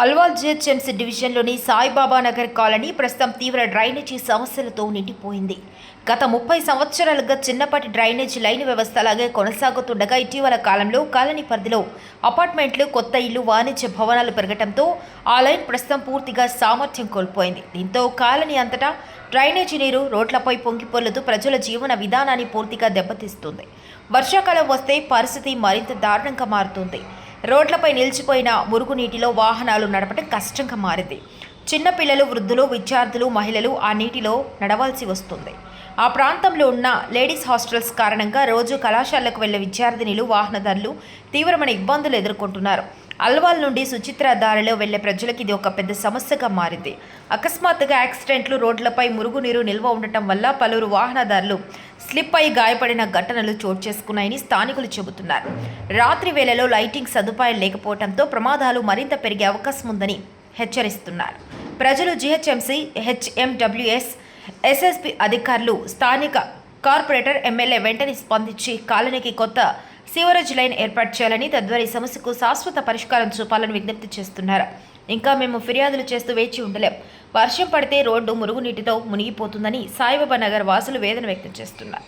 Alwal GHMC డివిజన్లోని Saibaba Nagar colony ప్రస్తుతం తీవ్ర డ్రైనేజీ సమస్యలతో నిండిపోయింది. గత ముప్పై సంవత్సరాలుగా చిన్నపాటి డ్రైనేజీ లైన్ వ్యవస్థ అలాగే కొనసాగుతుండగా ఇటీవల కాలంలో కాలనీ పరిధిలో అపార్ట్మెంట్లు కొత్త ఇల్లు వాణిజ్య భవనాలు పెరగడంతో ఆ లైన్ ప్రస్తుతం పూర్తిగా సామర్థ్యం కోల్పోయింది. దీంతో కాలనీ అంతటా డ్రైనేజీ నీరు రోడ్లపై పొంగిపొర్లుతూ ప్రజల జీవన విధానాన్ని పూర్తిగా దెబ్బతీస్తుంది. వర్షాకాలం వస్తే పరిస్థితి మరింత దారుణంగా మారుతుంది. రోడ్లపై నిలిచిపోయిన మురుగునీటిలో వాహనాలు నడపడం కష్టంగా మారింది. చిన్నపిల్లలు వృద్ధులు విద్యార్థులు మహిళలు ఆ నీటిలో నడవాల్సి వస్తుంది. ఆ ప్రాంతంలో ఉన్న లేడీస్ హాస్టల్స్ కారణంగా రోజు కళాశాలకు వెళ్ళే విద్యార్థినిలు వాహనదారులు తీవ్రమైన ఇబ్బందులు ఎదుర్కొంటున్నారు. అల్వాల్ నుండి సుచిత్ర దారిలో వెళ్ళే ప్రజలకు ఇది ఒక పెద్ద సమస్యగా మారింది. అకస్మాత్తుగా యాక్సిడెంట్లు రోడ్లపై మురుగునీరు నిల్వ ఉండటం వల్ల పలువురు వాహనదారులు స్లిప్ అయి గాయపడిన ఘటనలు చోటు చేసుకున్నాయని స్థానికులు చెబుతున్నారు. రాత్రి వేళలో లైటింగ్ సదుపాయం లేకపోవడంతో ప్రమాదాలు మరింత పెరిగే అవకాశం ఉందని హెచ్చరిస్తున్నారు. ప్రజలు జిహెచ్ఎంసీ హెచ్ఎండబ్ల్యూఎస్ ఎస్ఎస్పి అధికారులు స్థానిక కార్పొరేటర్ ఎమ్మెల్యే వెంటనే స్పందించి కాలనీకి కొత్త సీవరేజ్ లైన్ ఏర్పాటు చేయాలని తద్వారా ఈ సమస్యకు శాశ్వత పరిష్కారం చూపాలని విజ్ఞప్తి చేస్తున్నారు. ఇంకా మేము ఫిర్యాదులు చేస్తూ వేచి ఉండలేం. వర్షం పడితే రోడ్డు మురుగునీటితో మునిగిపోతుందని సాయిబాబా నగర్ వాసులు వేదన వ్యక్తం చేస్తున్నారు.